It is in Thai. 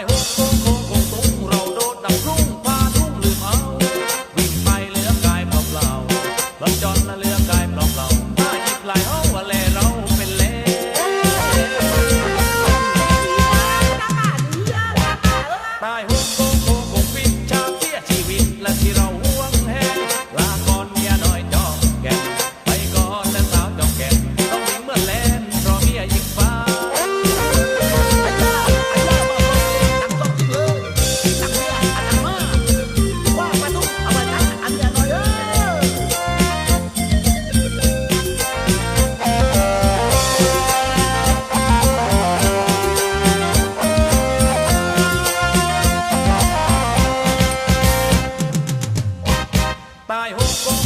ตายโค้ง by hope. or